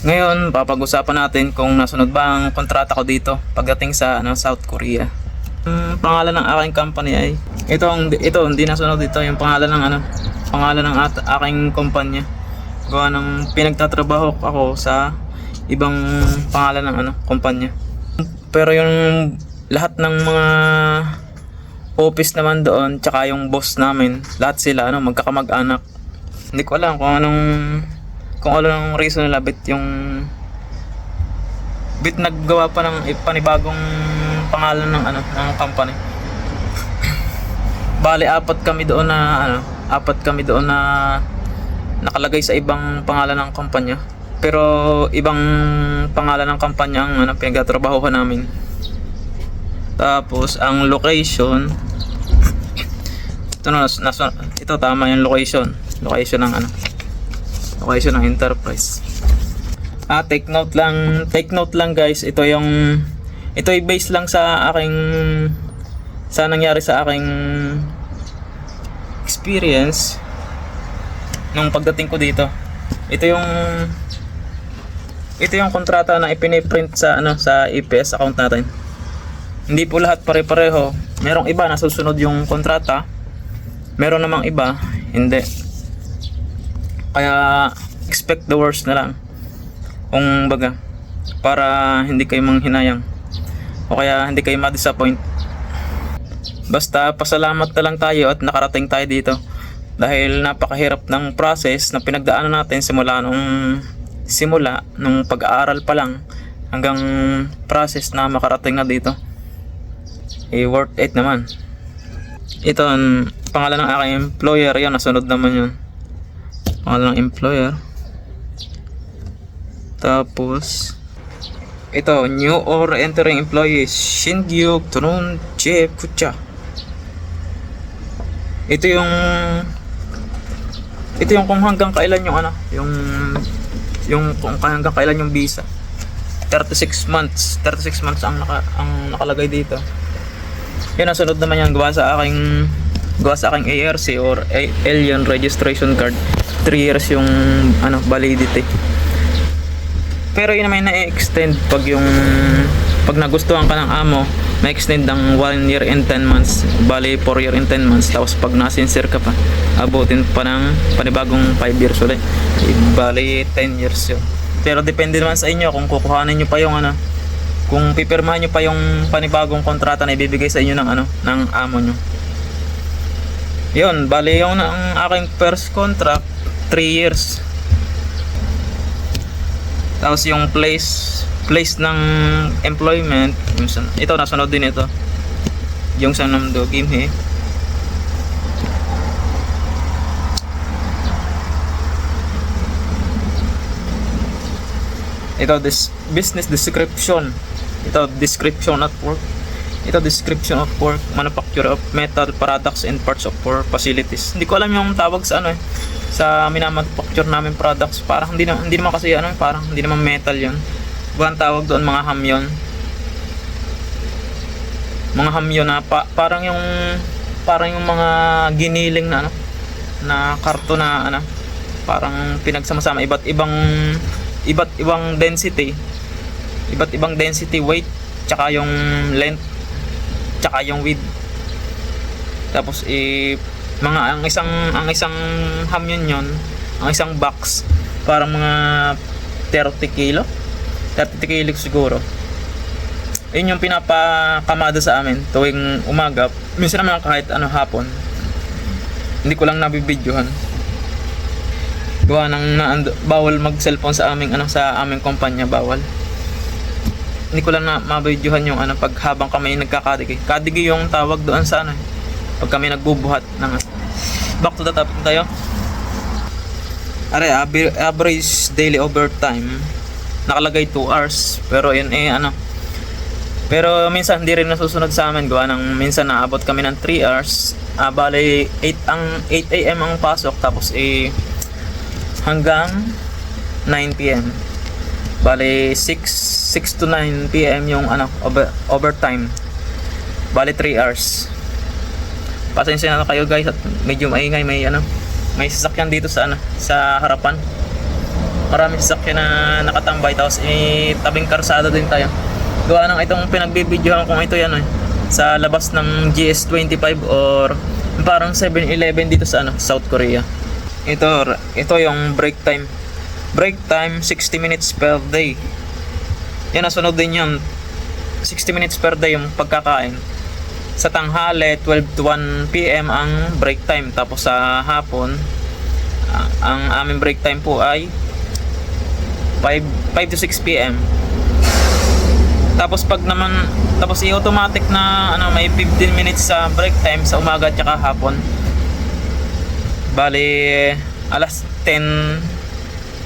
Ngayon, papag-usapan natin kung nasunod ba ang kontrata ko dito pagdating sa ano, South Korea. Ang pangalan ng aking company ay ito ang ito hindi nasunod dito yung pangalan ng ano pangalan ng at, aking kumpanya. Gawa ng pinagtatrabaho ako sa ibang pangalan ng ano kumpanya. Pero yung lahat ng mga office naman doon tsaka yung boss namin lahat sila ano magkakamag-anak. Hindi ko alam kung anong kung ano ang reason nila bit yung bit naggawa pa ng panibagong pangalan ng ano ng company. Bale apat kami doon na ano, apat kami doon na nakalagay sa ibang pangalan ng kumpanya. Pero ibang pangalan ng kumpanya ang ano, pinagtatrabahuhan namin. Tapos ang location ito na nas, nas- ito tama yung location. Location ng ano. Location ng enterprise. Ah, take note lang, take note lang guys, ito yung ito ay based lang sa aking sa nangyari sa aking experience nung pagdating ko dito. Ito yung ito yung kontrata na ipiniprint sa ano sa EPS account natin. Hindi po lahat pare-pareho. Merong iba na susunod yung kontrata. Meron namang iba, hindi. Kaya expect the worst na lang. Kung baga para hindi kayo manghinayang o kaya hindi kayo ma-disappoint. Basta pasalamat na lang tayo at nakarating tayo dito dahil napakahirap ng process na pinagdaanan natin simula nung simula nung pag-aaral pa lang hanggang process na makarating na dito. Eh, worth it naman. Ito ang pangalan ng aking employer. Yan, nasunod naman yun. Pangalan ng employer. Tapos, ito, new or entering employees, Shingyuk, Turun, Jeep, Kucha. Ito yung, ito yung kung hanggang kailan yung ano, yung, yung kung hanggang kailan yung visa. 36 months, 36 months ang, naka, ang nakalagay dito. Yan ang sunod naman yan gawa sa aking gawa sa aking ARC or Alien Registration Card. 3 years yung ano validity. Pero yun naman na-extend pag yung pag nagustuhan ka ng amo, ma-extend ng 1 year and 10 months, bali 4 year and 10 months, tapos pag nasincere ka pa, abutin pa ng panibagong 5 years ulit. Bali 10 years yun. Pero depende naman sa inyo kung kukuhanin nyo pa yung ano, kung pipirmahan nyo pa yung panibagong kontrata na ibibigay sa inyo ng ano, ng amo nyo. Yun, bali yung ang aking first contract, 3 years. Tapos yung place place ng employment, ito nasunod din ito. Yung sa Namdo Gimhe. Ito this business description. Ito description at work. Ito description of work, manufacture of metal products and parts of work facilities. Hindi ko alam yung tawag sa ano eh sa minamanufacture namin products. Parang hindi na, hindi naman kasi ano, parang hindi naman metal 'yon. Buwan tawag doon mga hamyon. Mga hamyon na pa, parang yung parang yung mga giniling na ano na karton na ano parang pinagsama-sama iba't ibang iba't ibang density iba't ibang density weight tsaka yung length tsaka yung width tapos i mga ang isang ang isang hamyon yon ang isang box parang mga 30 kilo. 30 kilo siguro. Yun yung pinapakamada sa amin tuwing umaga. Minsan naman kahit ano hapon. Hindi ko lang nabibidyohan. Gawa ng na, bawal mag cellphone sa aming ano sa aming kumpanya bawal hindi ko lang na mabidyohan yung ano pag habang kami nagkakadigi kadigi yung tawag doon sa ano pag kami nagbubuhat ng back to the topic tayo. Are, aver- average daily overtime nakalagay 2 hours. Pero yun eh ano. Pero minsan hindi rin nasusunod sa amin. Gawa ng minsan naabot kami ng 3 hours. Ah bale 8 ang 8 AM ang pasok. Tapos eh hanggang 9 PM bale 6 6 to 9 PM yung ano over, overtime bale 3 hours pasensya na kayo guys at medyo maingay may ano may sasakyan dito sa ano sa harapan Maraming sasakyan na nakatambay tapos eh, tabing karsada din tayo. Gawa ng itong pinagbibidyohan kung ito yan eh, sa labas ng GS25 or parang 7-Eleven dito sa ano, South Korea. Ito, ito yung break time. Break time 60 minutes per day. Yan nasunod din yun. 60 minutes per day yung pagkakain. Sa tanghali, 12 to 1 p.m. ang break time. Tapos sa hapon, ah, ang aming break time po ay 5, 5 to 6 p.m. Tapos pag naman, tapos i-automatic na ano, may 15 minutes sa break time sa umaga at saka hapon. Bali, alas 10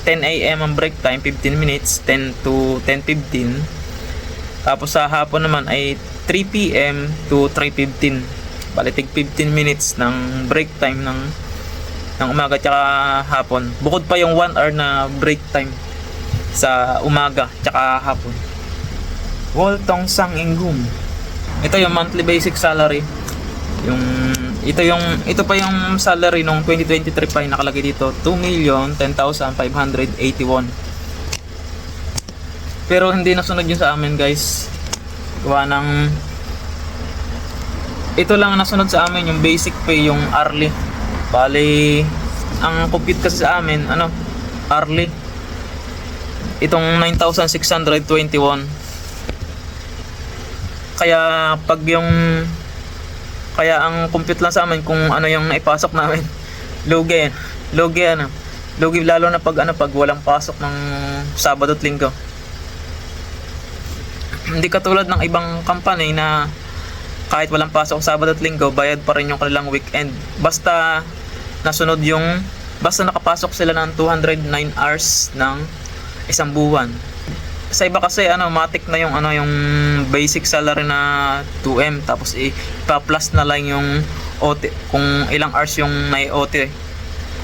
10 a.m. ang break time, 15 minutes, 10 to 10.15. Tapos sa hapon naman ay 3 p.m. to 3.15. Bali, tig 15 minutes ng break time ng ng umaga tsaka hapon. Bukod pa yung 1 hour na break time sa umaga tsaka hapon. Woltong Sang Ingum. Ito yung monthly basic salary. Yung ito yung ito pa yung salary nung 2023 pa yung nakalagay dito 2,10,581 pero hindi nasunod yun sa amin guys. Gawa ng ito lang ang nasunod sa amin yung basic pay yung hourly. Bali ang compute kasi sa amin ano hourly. Itong 9,621 kaya pag yung kaya ang compute lang sa amin kung ano yung naipasok namin. Lugi lugi ano. Lugi lalo na pag ano pag walang pasok ng Sabado at Linggo. Hindi katulad ng ibang company na kahit walang pasok Sabado at Linggo bayad pa rin yung kanilang weekend. Basta nasunod yung basta nakapasok sila ng 209 hours ng isang buwan sa iba kasi ano matik na yung ano yung basic salary na 2M tapos ipa-plus na lang yung OT kung ilang hours yung nai-OT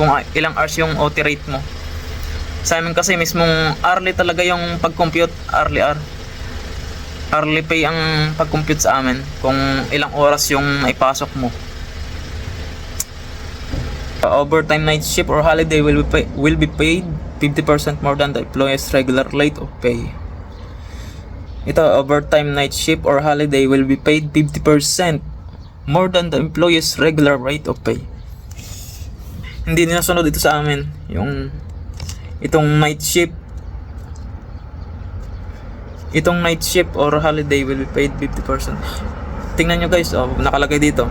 kung ilang hours yung OT rate mo. Sa amin kasi mismong hourly talaga yung pag-compute hourly hour. Hourly pay ang pag-compute sa amin kung ilang oras yung naipasok mo. Overtime night shift or holiday will be, pay, will be paid 50% more than the employer's regular rate of pay. Ito, overtime night shift or holiday will be paid 50% more than the employer's regular rate of pay. Hindi ninasunod ito sa amin. Yung itong night shift itong night shift or holiday will be paid 50%. Tingnan nyo guys, oh, nakalagay dito.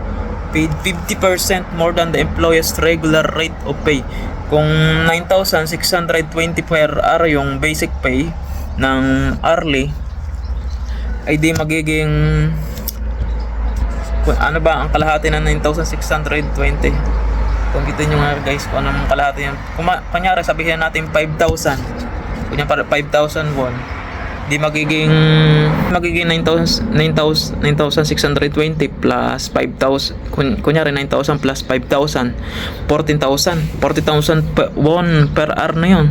Paid 50% more than the employer's regular rate of pay. Kung 9,620 per hour yung basic pay ng hourly, ay di magiging kung ano ba ang kalahati ng 9,620 kung kita nyo nga guys kung anong kalahati yan. Kung ma- kunyari sabihin natin 5,000 kunya para 5,000 won. Di magiging magiging 9,000 9,000 9,620 plus 5,000 kun, kunyari 9,000 plus 5,000 14,000 40,000 per, won per hour na yon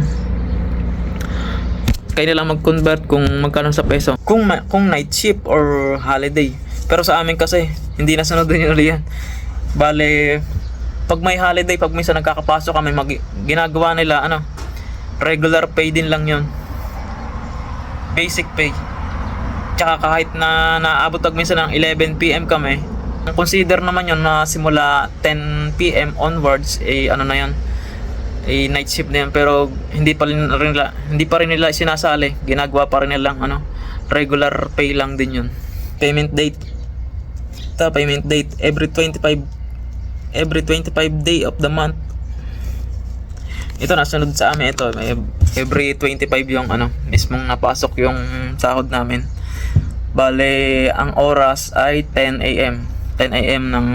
kayo na lang mag-convert kung magkano sa peso. Kung kung night shift or holiday. Pero sa amin kasi hindi na sunod din ulit yan. Bale pag may holiday, pag minsan nagkakapasok kami, mag- ginagawa nila ano, regular pay din lang 'yon. Basic pay. Tsaka kahit na naabot pag minsan ng 11 PM kami, consider naman 'yon na simula 10 PM onwards eh ano na 'yan eh, night shift na yan pero hindi pa rin, nila hindi pa rin nila sinasali. Ginagawa pa rin nilang ano regular pay lang din yun. Payment date. Ito payment date. Every 25 every 25 day of the month. Ito nasunod sa amin. Ito every 25 yung ano mismong napasok yung sahod namin. Bale ang oras ay 10 a.m 10 a.m ng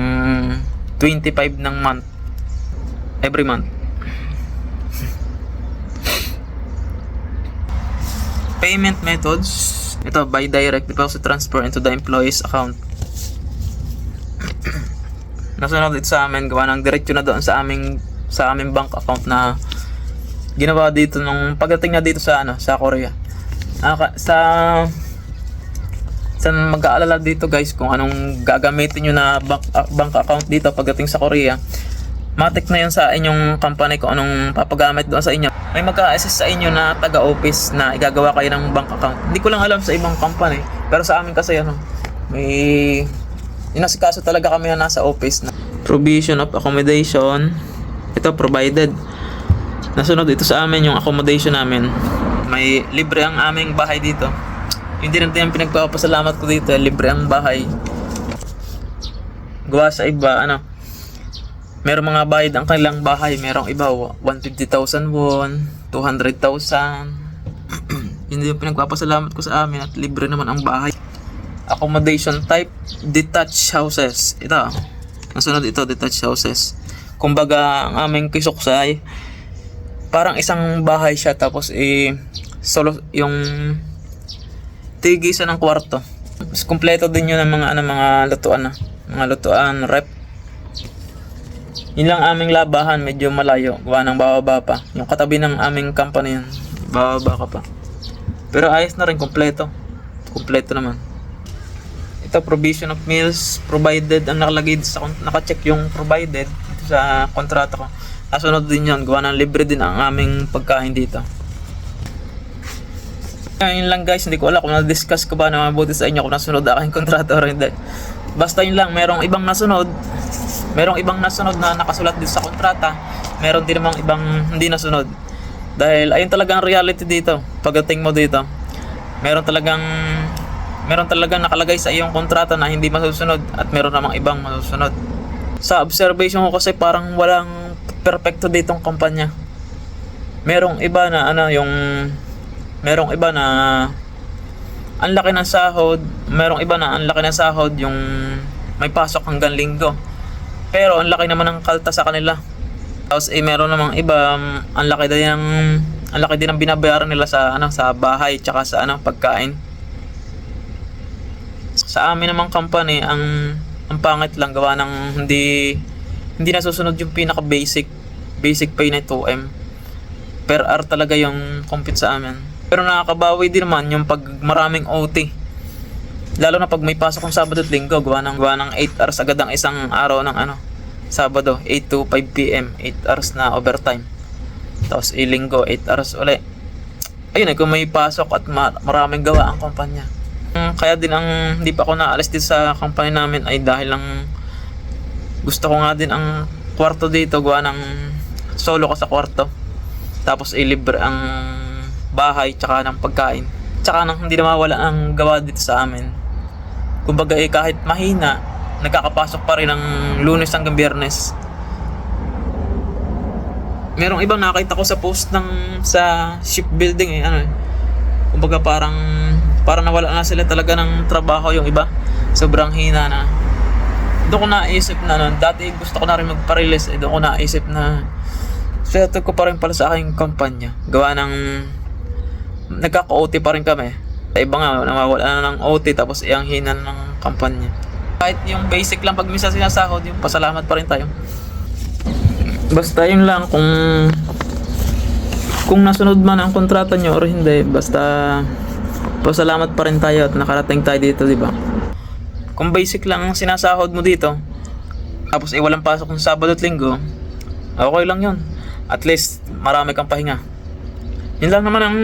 25 ng month. Every month payment methods. Ito by direct deposit transfer into the employee's account. Nasunod ito sa amin gawa ng diretso na doon sa aming sa aming bank account na ginawa dito nung pagdating na dito sa ano sa Korea. Naka- sa sa mag-aalala dito guys kung anong gagamitin nyo na bank, ah, bank account dito pagdating sa Korea matik na yun sa inyong company kung anong papagamit doon sa inyo. May mag-assist sa inyo na taga-office na igagawa kayo ng bank account. Hindi ko lang alam sa ibang company, pero sa amin kasi ano, may inasikaso talaga kami na nasa office na provision of accommodation. Ito provided. Nasunod ito sa amin yung accommodation namin. May libre ang aming bahay dito. Hindi din yung pinagpapasalamat ko dito, libre ang bahay. Gawa sa iba, ano, Merong mga bayad ang kanilang bahay. Merong iba, 150,000 won, 200,000. Hindi yung pinagpapasalamat ko sa amin at libre naman ang bahay. Accommodation type, detached houses. Ito, nasunod ito, detached houses. Kumbaga, ang aming kisuksay, parang isang bahay siya tapos eh, solo, yung tigisan ng kwarto. Mas kumpleto din yun ng mga, ano, mga lutuan na. Mga lutuan, rep, yun lang aming labahan, medyo malayo. Gawa ng bababa pa. Yung katabi ng aming company yun. Bababa ka pa. Pero ayos na rin, kompleto. Kompleto naman. Ito, provision of meals provided. Ang nakalagay sa, nakacheck yung provided dito sa kontrata ko. Nasunod din yun. Gawa ng libre din ang aming pagkain dito. Yun lang guys, hindi ko alam kung na-discuss ko ba na mabuti sa inyo kung nasunod aking kontrata or hindi. Basta yun lang, merong ibang nasunod, merong ibang nasunod na nakasulat dito sa kontrata, meron din namang ibang hindi nasunod. Dahil ayun talagang reality dito, pagdating mo dito. Meron talagang meron talagang nakalagay sa iyong kontrata na hindi masusunod at meron namang ibang masusunod. Sa observation ko kasi parang walang perfecto ditong kumpanya. Merong iba na ano yung merong iba na ang laki ng sahod, merong iba na ang laki ng sahod yung may pasok hanggang linggo. Pero ang laki naman ng kalta sa kanila. Tapos eh meron namang iba, um, ang laki din ng ang laki din ng binabayaran nila sa ano sa bahay tsaka sa ano pagkain. Sa amin namang company, ang ang pangit lang gawa ng hindi hindi nasusunod yung pinaka basic basic pay na 2M. Per hour talaga yung compute sa amin. Pero nakakabawi din naman yung pag maraming OT. Lalo na pag may pasok ng Sabado at Linggo, gawa ng, gawa ng 8 hours agad ang isang araw ng ano, Sabado, 8 to 5 p.m., 8 hours na overtime. Tapos ilinggo, 8 hours uli. Ayun eh, kung may pasok at ma- maraming gawa ang kumpanya. Mm, Kaya din ang hindi pa ako naalis dito sa company namin ay dahil lang gusto ko nga din ang kwarto dito, gawa ng solo ko sa kwarto. Tapos ilibre ang bahay tsaka ng pagkain. Tsaka nang hindi na mawala ang gawa dito sa amin. Kumbaga eh, kahit mahina, nagkakapasok pa rin ng lunes hanggang biyernes. Merong ibang nakita ko sa post ng sa shipbuilding eh, ano eh. Kumbaga parang parang nawala na sila talaga ng trabaho yung iba. Sobrang hina na. Doon ko naisip na nun, dati gusto ko na rin magpa-release eh, doon ko naisip na swerte ko pa rin pala sa aking kumpanya. Gawa ng nagkaka-OT pa rin kami. Sa iba nga, nawawala na ng OT tapos iyang hina na ng kampanya. Kahit yung basic lang pag misa sinasahod, yung pasalamat pa rin tayo. Basta yun lang kung kung nasunod man ang kontrata nyo or hindi, basta pasalamat pa rin tayo at nakarating tayo dito, di ba? Kung basic lang ang sinasahod mo dito, tapos eh walang pasok ng Sabado at Linggo, okay lang yun. At least marami kang pahinga. Yun lang naman ang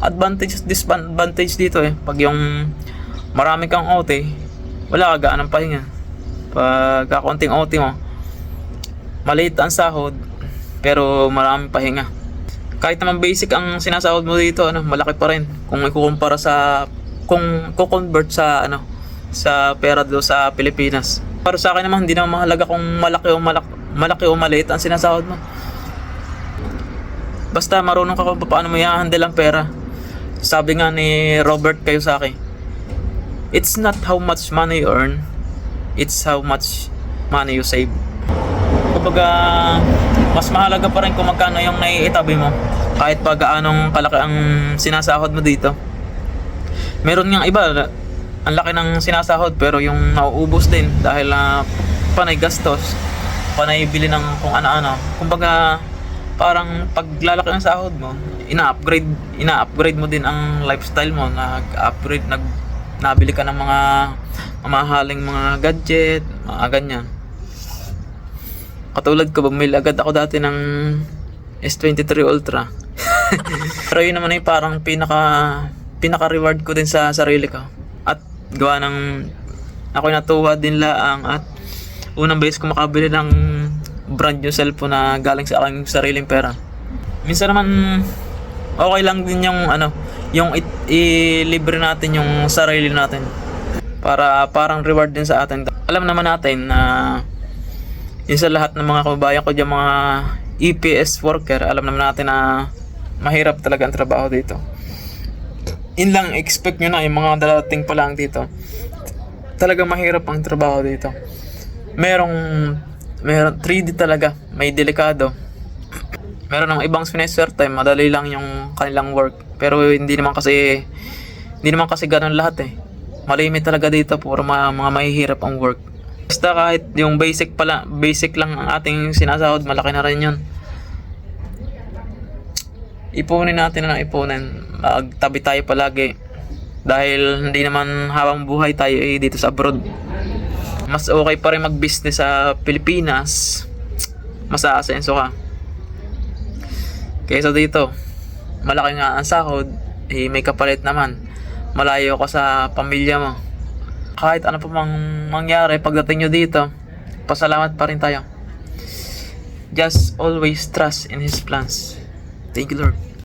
advantage disadvantage dito eh. Pag yung marami kang OT, wala ka gaan ng pahinga. Pag kakunting OT mo, maliit ang sahod, pero maraming pahinga. Kahit naman basic ang sinasahod mo dito, ano, malaki pa rin kung ikukumpara sa kung ko-convert sa ano sa pera do sa Pilipinas. Para sa akin naman hindi naman mahalaga kung malaki o malaki, malaki o maliit ang sinasahod mo. Basta marunong ka kung paano mo i-handle ang pera. Sabi nga ni Robert Kiyosaki, It's not how much money you earn, it's how much money you save. Kumbaga, mas mahalaga pa rin kung magkano yung naiitabi mo. Kahit pa gaanong kalaki ang sinasahod mo dito. Meron nga iba, ang laki ng sinasahod pero yung nauubos din dahil na panay gastos, panay bili ng kung ano-ano. Kumbaga, parang paglalaki ng sahod mo, ina-upgrade, ina-upgrade mo din ang lifestyle mo, nag-upgrade, nag nabili ka ng mga mamahaling mga gadget, mga ganyan. Katulad ko, bumili agad ako dati ng S23 Ultra. Pero yun naman ay parang pinaka pinaka reward ko din sa sarili ko. At gawa ng ako natuwa din laang at unang beses ko makabili ng brand new cellphone na galing sa aking sariling pera. Minsan naman okay lang din yung ano, yung i-libre natin yung sarili natin para parang reward din sa atin. Alam naman natin na yun sa lahat ng mga kababayan ko dyan, mga EPS worker, alam naman natin na mahirap talaga ang trabaho dito. Yun lang, expect nyo na yung mga darating pa lang dito. Talaga mahirap ang trabaho dito. Merong, merong 3D talaga, may delikado. Meron ng ibang sineswerte, madali lang yung kanilang work. Pero hindi naman kasi, hindi naman kasi ganun lahat eh. Malimit talaga dito, puro mga, mga mahihirap ang work. Basta kahit yung basic pala, basic lang ang ating sinasahod, malaki na rin yun. Ipunin natin na ipunin. Magtabi tayo palagi. Dahil hindi naman habang buhay tayo eh, dito sa abroad. Mas okay pa rin mag-business sa Pilipinas. Mas aasenso ka. Kaysa dito, malaki nga ang sahod, eh, may kapalit naman. Malayo ka sa pamilya mo. Kahit ano pa mang mangyari pagdating nyo dito, pasalamat pa rin tayo. Just always trust in His plans. Thank you, Lord.